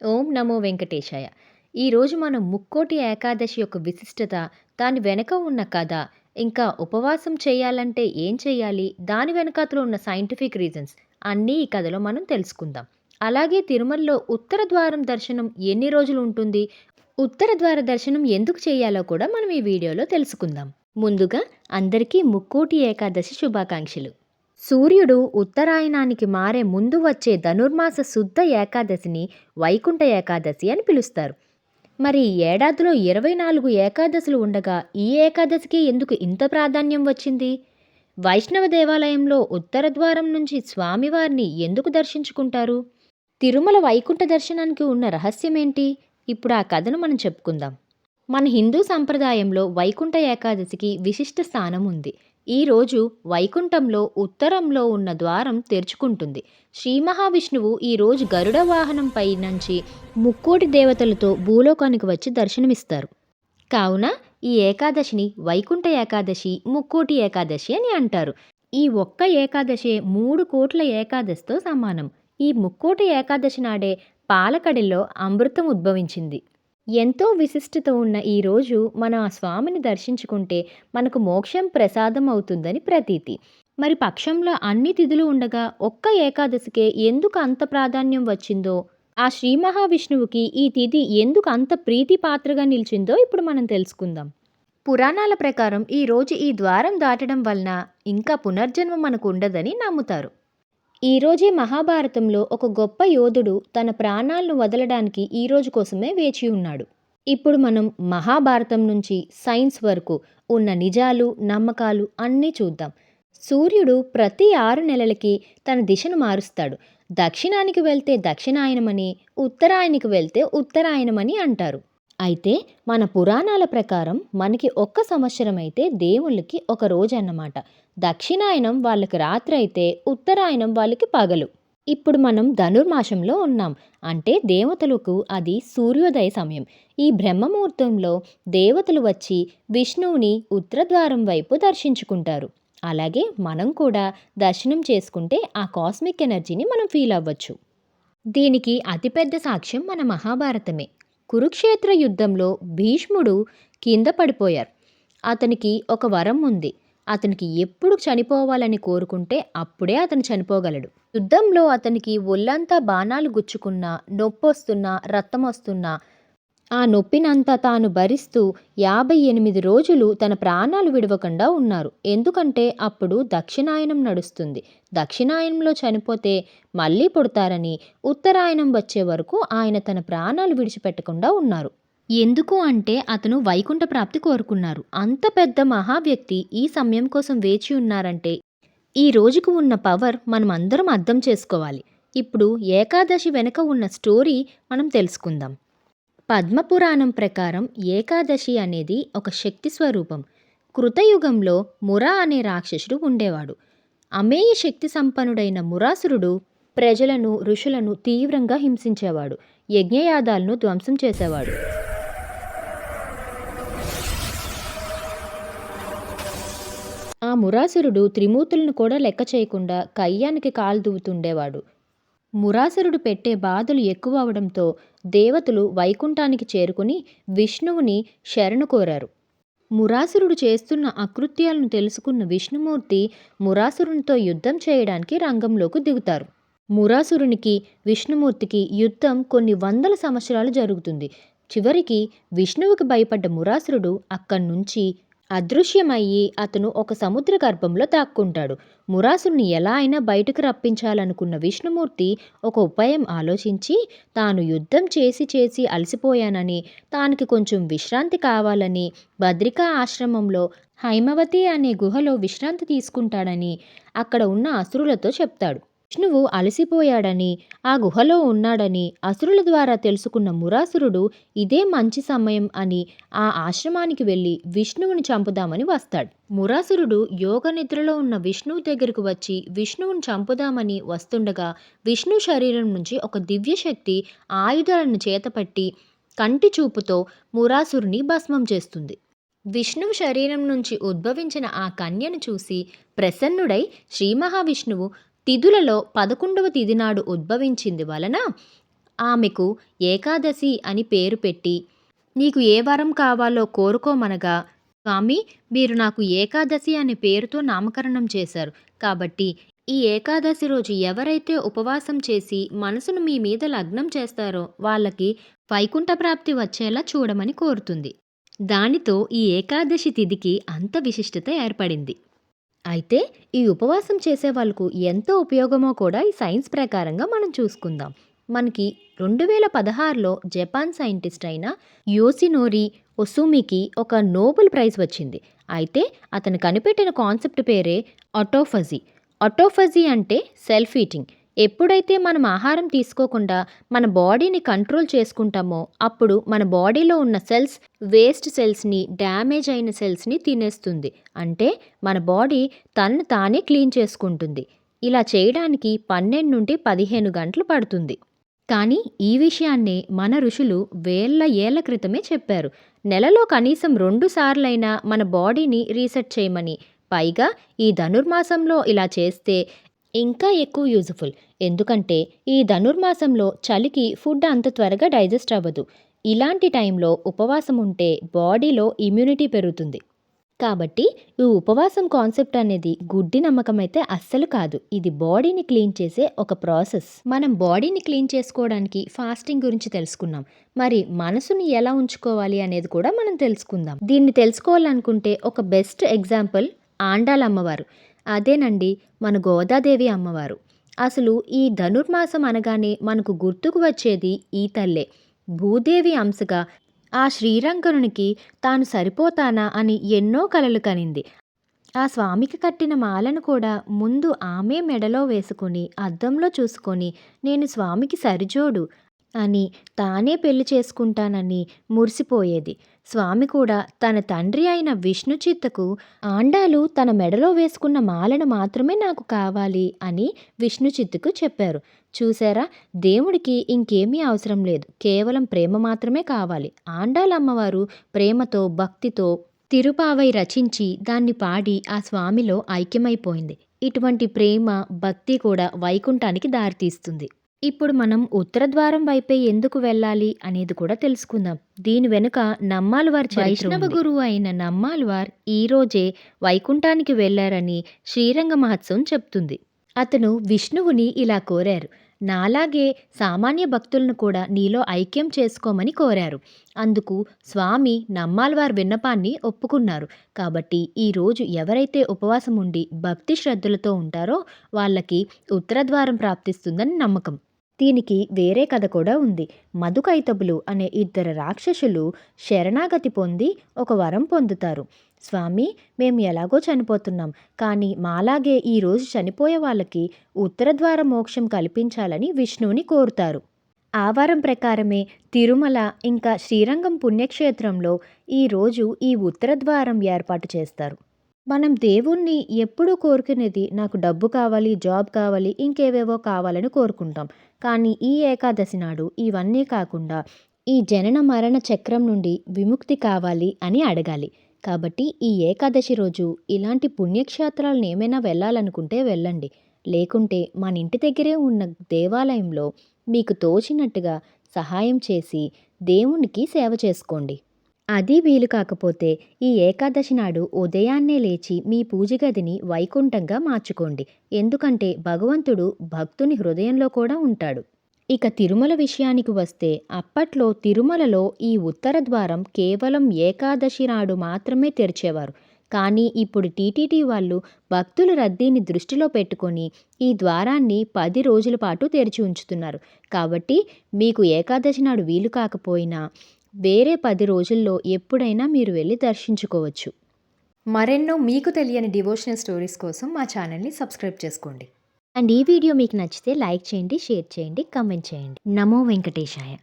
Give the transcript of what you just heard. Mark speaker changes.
Speaker 1: ఓం నమో వెంకటేశాయ. ఈరోజు మనం ముక్కోటి ఏకాదశి యొక్క విశిష్టత, దాని వెనక ఉన్న కథ, ఇంకా ఉపవాసం చేయాలంటే ఏం చేయాలి? దాని వెనకాతలో ఉన్న సైంటిఫిక్ రీజన్స్ అన్నీ ఈ కథలో మనం తెలుసుకుందాం. అలాగే తిరుమలలో ఉత్తర ద్వారం దర్శనం ఎన్ని రోజులు ఉంటుంది? ఉత్తర ద్వార దర్శనం ఎందుకు చేయాలో కూడా మనం ఈ వీడియోలో తెలుసుకుందాం. ముందుగా అందరికీ ముక్కోటి ఏకాదశి శుభాకాంక్షలు. సూర్యుడు ఉత్తరాయణానికి మారే ముందు వచ్చే ధనుర్మాస శుద్ధ ఏకాదశిని వైకుంఠ ఏకాదశి అని పిలుస్తారు. మరి ఏడాదిలో ఇరవై నాలుగు ఏకాదశులు ఉండగా ఈ ఏకాదశికి ఎందుకు ఇంత ప్రాధాన్యం వచ్చింది? వైష్ణవ దేవాలయంలో ఉత్తర ద్వారం నుంచి స్వామివారిని ఎందుకు దర్శించుకుంటారు? తిరుమల వైకుంఠ దర్శనానికి ఉన్న రహస్యమేంటి? ఇప్పుడు ఆ కథను మనం చెప్పుకుందాం. మన హిందూ సంప్రదాయంలో వైకుంఠ ఏకాదశికి విశిష్ట స్థానం ఉంది. ఈరోజు వైకుంఠంలో ఉత్తరంలో ఉన్న ద్వారం తెరుచుకుంటుంది. శ్రీ మహావిష్ణువు ఈ రోజు గరుడ వాహనంపై నుంచి ముక్కోటి దేవతలతో భూలోకానికి వచ్చి దర్శనమిస్తారు. కావున ఈ ఏకాదశిని వైకుంఠ ఏకాదశి, ముక్కోటి ఏకాదశి అని అంటారు. ఈ ఒక్క ఏకాదశే మూడు కోట్ల ఏకాదశితో సమానం. ఈ ముక్కోటి ఏకాదశి నాడే పాలకడిలో అమృతం ఉద్భవించింది. ఎంతో విశిష్టత ఉన్న ఈరోజు మన మనం ఆ స్వామిని దర్శించుకుంటే మనకు మోక్షం ప్రసాదం అవుతుందని ప్రతీతి. మరి పక్షంలో అన్ని తిథులు ఉండగా ఒక్క ఏకాదశికే ఎందుకు అంత ప్రాధాన్యం వచ్చిందో, ఆ శ్రీ మహావిష్ణువుకి ఈ తిథి ఎందుకు అంత ప్రీతి పాత్రగా నిలిచిందో ఇప్పుడు మనం తెలుసుకుందాం. పురాణాల ప్రకారం ఈరోజు ఈ ద్వారం దాటడం వలన ఇంకా పునర్జన్మ మనకు ఉండదని నమ్ముతారు. ఈ రోజే మహాభారతంలో ఒక గొప్ప యోధుడు తన ప్రాణాలను వదలడానికి ఈ రోజు కోసమే వేచి ఉన్నాడు. ఇప్పుడు మనం మహాభారతం నుంచి సైన్స్ వరకు ఉన్న నిజాలు, నమ్మకాలు అన్నీ చూద్దాం. సూర్యుడు ప్రతి ఆరు నెలలకి తన దిశను మారుస్తాడు. దక్షిణానికి వెళ్తే దక్షిణాయనమని, ఉత్తరాయణకి వెళ్తే ఉత్తరాయణమని అంటారు. అయితే మన పురాణాల ప్రకారం మనకి ఒక్క సంవత్సరం అయితే దేవుళ్ళకి ఒక రోజు అన్నమాట. దక్షిణాయనం వాళ్ళకి రాత్రి అయితే ఉత్తరాయణం వాళ్ళకి పగలు. ఇప్పుడు మనం ధనుర్మాసంలో ఉన్నాం. అంటే దేవతలకు అది సూర్యోదయ సమయం. ఈ బ్రహ్మముహూర్తంలో దేవతలు వచ్చి విష్ణువుని ఉత్తరద్వారం వైపు దర్శించుకుంటారు. అలాగే మనం కూడా దర్శనం చేసుకుంటే ఆ కాస్మిక్ ఎనర్జీని మనం ఫీల్ అవ్వచ్చు. దీనికి అతిపెద్ద సాక్ష్యం మన మహాభారతమే. కురుక్షేత్ర యుద్ధంలో భీష్ముడు కింద పడిపోయారు. అతనికి ఒక వరం ఉంది. అతనికి ఎప్పుడు చనిపోవాలని కోరుకుంటే అప్పుడే అతను చనిపోగలడు. యుద్ధంలో అతనికి ఒళ్ళంతా బాణాలు గుచ్చుకున్నా, నొప్పొస్తున్నా, రక్తమొస్తున్నా ఆ నొప్పినంతా తాను భరిస్తూ యాభై ఎనిమిది రోజులు తన ప్రాణాలు విడవకుండా ఉన్నారు. ఎందుకంటే అప్పుడు దక్షిణాయనం నడుస్తుంది. దక్షిణాయనంలో చనిపోతే మళ్ళీ పుడతారని ఉత్తరాయణం వచ్చే వరకు ఆయన తన ప్రాణాలు విడిచిపెట్టకుండా ఉన్నారు. ఎందుకు అంటే అతను వైకుంఠ ప్రాప్తి కోరుకున్నారు. అంత పెద్ద మహా వ్యక్తి ఈ సమయం కోసం వేచి ఉన్నారంటే ఈ రోజుకు ఉన్న పవర్ మనం అందరం అర్థం చేసుకోవాలి. ఇప్పుడు ఏకాదశి వెనుక ఉన్న స్టోరీ మనం తెలుసుకుందాం. పద్మపురాణం ప్రకారం ఏకాదశి అనేది ఒక శక్తి స్వరూపం. కృతయుగంలో మురా అనే రాక్షసుడు ఉండేవాడు. అమేయ శక్తి సంపన్నుడైన మురాసురుడు ప్రజలను, ఋషులను తీవ్రంగా హింసించేవాడు. యజ్ఞయాదాలను ధ్వంసం చేసేవాడు. ఆ మురాసురుడు త్రిమూర్తులను కూడా లెక్క చేయకుండా కయ్యానికి కాలు దువ్వుతుండేవాడు. మురాసురుడు పెట్టే బాధలు ఎక్కువ అవడంతో దేవతలు వైకుంఠానికి చేరుకుని విష్ణువుని శరణు కోరారు. మురాసురుడు చేస్తున్న అకృత్యాలను తెలుసుకున్న విష్ణుమూర్తి మురాసురునితో యుద్ధం చేయడానికి రంగంలోకి దిగుతారు. మురాసురునికి, విష్ణుమూర్తికి యుద్ధం కొన్ని వందల సంవత్సరాలు జరుగుతుంది. చివరికి విష్ణువుకి భయపడ్డ మురాసురుడు అక్కడ్నుంచి అదృశ్యమయ్యి అతను ఒక సముద్ర గర్భంలో దాక్కుంటాడు. మురాసుని ఎలా అయినా బయటకు రప్పించాలనుకున్న విష్ణుమూర్తి ఒక ఉపాయం ఆలోచించి తాను యుద్ధం చేసి చేసి అలసిపోయానని, తానికి కొంచెం విశ్రాంతి కావాలని భద్రికా ఆశ్రమంలో హైమవతి అనే గుహలో విశ్రాంతి తీసుకుంటాడని అక్కడ ఉన్న అసురులతో చెప్తాడు. విష్ణువు అలసిపోయాడని, ఆ గుహలో ఉన్నాడని అసురుల ద్వారా తెలుసుకున్న మురాసురుడు ఇదే మంచి సమయం అని ఆ ఆశ్రమానికి వెళ్ళి విష్ణువుని చంపుదామని వస్తాడు. మురాసురుడు యోగ నిద్రలో ఉన్న విష్ణువు దగ్గరకు వచ్చి విష్ణువుని చంపుదామని వస్తుండగా విష్ణు శరీరం నుంచి ఒక దివ్యశక్తి ఆయుధాలను చేతపట్టి కంటి చూపుతో మురాసురుని భస్మం చేస్తుంది. విష్ణువు శరీరం నుంచి ఉద్భవించిన ఆ కన్యను చూసి ప్రసన్నుడై శ్రీ మహావిష్ణువు తిథులలో పదకొండవ తిథి నాడు ఉద్భవించింది వలన ఆమెకు ఏకాదశి అని పేరు పెట్టి నీకు ఏ వరం కావాలో కోరుకోమనగా స్వామి మీరు నాకు ఏకాదశి అనే పేరుతో నామకరణం చేశారు. కాబట్టి ఈ ఏకాదశి రోజు ఎవరైతే ఉపవాసం చేసి మనసును మీ మీద లగ్నం చేస్తారో వాళ్ళకి వైకుంఠ ప్రాప్తి వచ్చేలా చూడమని కోరుతుంది. దానితో ఈ ఏకాదశి తిథికి అంత విశిష్టత ఏర్పడింది. అయితే ఈ ఉపవాసం చేసే వాళ్ళకు ఎంతో ఉపయోగమో కూడా ఈ సైన్స్ ప్రకారంగా మనం చూసుకుందాం. మనకి రెండు వేల పదహారులో జపాన్ సైంటిస్ట్ అయిన యోసినోరి ఒసుమికి ఒక నోబెల్ ప్రైజ్ వచ్చింది. అయితే అతను కనిపెట్టిన కాన్సెప్ట్ పేరే ఆటోఫజీ. ఆటోఫజీ అంటే సెల్ఫ్ ఈటింగ్. ఎప్పుడైతే మనం ఆహారం తీసుకోకుండా మన బాడీని కంట్రోల్ చేసుకుంటామో అప్పుడు మన బాడీలో ఉన్న సెల్స్ వేస్ట్ సెల్స్ని డ్యామేజ్ అయిన సెల్స్ని తినేస్తుంది. అంటే మన బాడీ తనను తానే క్లీన్ చేసుకుంటుంది. ఇలా చేయడానికి పన్నెండు నుండి పదిహేను గంటలు పడుతుంది. కానీ ఈ విషయాన్నే మన ఋషులు వేల ఏళ్ళ క్రితమే చెప్పారు. నెలలో కనీసం రెండు సార్లైనా మన బాడీని రీసెట్ చేయమని. పైగా ఈ ధనుర్మాసంలో ఇలా చేస్తే ఇంకా ఎక్కువ యూజ్ఫుల్. ఎందుకంటే ఈ ధనుర్మాసంలో చలికి ఫుడ్ అంత త్వరగా డైజెస్ట్ అవ్వదు. ఇలాంటి టైంలో ఉపవాసం ఉంటే బాడీలో ఇమ్యూనిటీ పెరుగుతుంది. కాబట్టి ఈ ఉపవాసం కాన్సెప్ట్ అనేది గుడ్డి నమ్మకం అయితే అస్సలు కాదు. ఇది బాడీని క్లీన్ చేసే ఒక ప్రాసెస్. మనం బాడీని క్లీన్ చేసుకోవడానికి ఫాస్టింగ్ గురించి తెలుసుకున్నాం. మరి మనసుని ఎలా ఉంచుకోవాలి అనేది కూడా మనం తెలుసుకుందాం. దీన్ని తెలుసుకోవాలనుకుంటే ఒక బెస్ట్ ఎగ్జాంపుల్ ఆండాలమ్మవారు అదేనండి మన గోదాదేవి అమ్మవారు. అసలు ఈ ధనుర్మాసం అనగానే మనకు గుర్తుకు వచ్చేది ఈ తల్లే. భూదేవి అంశగా ఆ శ్రీరంగనునికి తాను సరిపోతానా అని ఎన్నో కలలు కనింది. ఆ స్వామికి కట్టిన మాలను కూడా ముందు ఆమె మెడలో వేసుకుని అద్దంలో చూసుకొని నేను స్వామికి సరిజోడు అని తానే పెళ్ళి చేసుకుంటానని మురిసిపోయేది. స్వామి కూడా తన తండ్రి అయిన విష్ణు చిత్తకు ఆండాలు తన మెడలో వేసుకున్న మాలను మాత్రమే నాకు కావాలి అని విష్ణు చిత్తుకు చెప్పారు. చూసారా దేవుడికి ఇంకేమీ అవసరం లేదు. కేవలం ప్రేమ మాత్రమే కావాలి. ఆండాలమ్మవారు ప్రేమతో భక్తితో తిరుపావై రచించి దాన్ని పాడి ఆ స్వామిలో ఐక్యమైపోయింది. ఇటువంటి ప్రేమ భక్తి కూడా వైకుంఠానికి దారితీస్తుంది. ఇప్పుడు మనం ఉత్తర ద్వారం వైపే ఎందుకు వెళ్ళాలి అనేది కూడా తెలుసుకుందాం. దీని వెనుక నమ్మాల్వార్ వైష్ణవ గురువు అయిన నమ్మాల్వార్ ఈ రోజే వైకుంఠానికి వెళ్ళారని శ్రీరంగ మహత్సవం చెప్తుంది. అతను విష్ణువుని ఇలా కోరారు. నాలాగే సామాన్య భక్తులను కూడా నీలో ఐక్యం చేసుకోమని కోరారు. అందుకు స్వామి నమ్మాల్వార్ విన్నపాన్ని ఒప్పుకున్నారు. కాబట్టి ఈరోజు ఎవరైతే ఉపవాసం ఉండి భక్తి శ్రద్ధలతో ఉంటారో వాళ్ళకి ఉత్తరద్వారం ప్రాప్తిస్తుందని నమ్మకం. దీనికి వేరే కథ కూడా ఉంది. మధుకైతబులు అనే ఇద్దరు రాక్షసులు శరణాగతి పొంది ఒక వరం పొందుతారు. స్వామి మేము ఎలాగో చనిపోతున్నాం. కానీ మాలాగే ఈరోజు చనిపోయే వాళ్ళకి ఉత్తరద్వార మోక్షం కల్పించాలని విష్ణువుని కోరుతారు. ఆ వారం ప్రకారమే తిరుమల ఇంకా శ్రీరంగం పుణ్యక్షేత్రంలో ఈరోజు ఈ ఉత్తరద్వారం ఏర్పాటు చేస్తారు. మనం దేవుణ్ణి ఎప్పుడూ కోరుకునేది నాకు డబ్బు కావాలి జాబ్ కావాలి ఇంకేవేవో కావాలని కోరుకుంటాం. కానీ ఈ ఏకాదశి నాడు ఇవన్నీ కాకుండా ఈ జనన మరణ చక్రం నుండి విముక్తి కావాలి అని అడగాలి. కాబట్టి ఈ ఏకాదశి రోజు ఇలాంటి పుణ్యక్షేత్రాలను ఏమైనా వెళ్ళాలనుకుంటే వెళ్ళండి. లేకుంటే మన ఇంటి దగ్గరే ఉన్న దేవాలయంలో మీకు తోచినట్టుగా సహాయం చేసి దేవునికి సేవ చేసుకోండి. అది వీలు కాకపోతే ఈ ఏకాదశి నాడు ఉదయాన్నే లేచి మీ పూజ గదిని వైకుంఠంగా మార్చుకోండి. ఎందుకంటే భగవంతుడు భక్తుని హృదయంలో కూడా ఉంటాడు. ఇక తిరుమల విషయానికి వస్తే అప్పట్లో తిరుమలలో ఈ ఉత్తర ద్వారం కేవలం ఏకాదశి నాడు మాత్రమే తెరిచేవారు. కానీ ఇప్పుడు టీటీడీ వాళ్ళు భక్తుల రద్దీని దృష్టిలో పెట్టుకొని ఈ ద్వారాన్ని పది రోజుల పాటు తెరిచి ఉంచుతున్నారు. కాబట్టి మీకు ఏకాదశి నాడు వీలు కాకపోయినా వేరే పది రోజుల్లో ఎప్పుడైనా మీరు వెళ్ళి దర్శించుకోవచ్చు.
Speaker 2: మరెన్నో మీకు తెలియని డివోషనల్ స్టోరీస్ కోసం మా ఛానల్ని సబ్స్క్రైబ్ చేసుకోండి.
Speaker 1: అండ్ ఈ వీడియో మీకు నచ్చితే లైక్ చేయండి షేర్ చేయండి కమెంట్ చేయండి. నమో వెంకటేశాయ.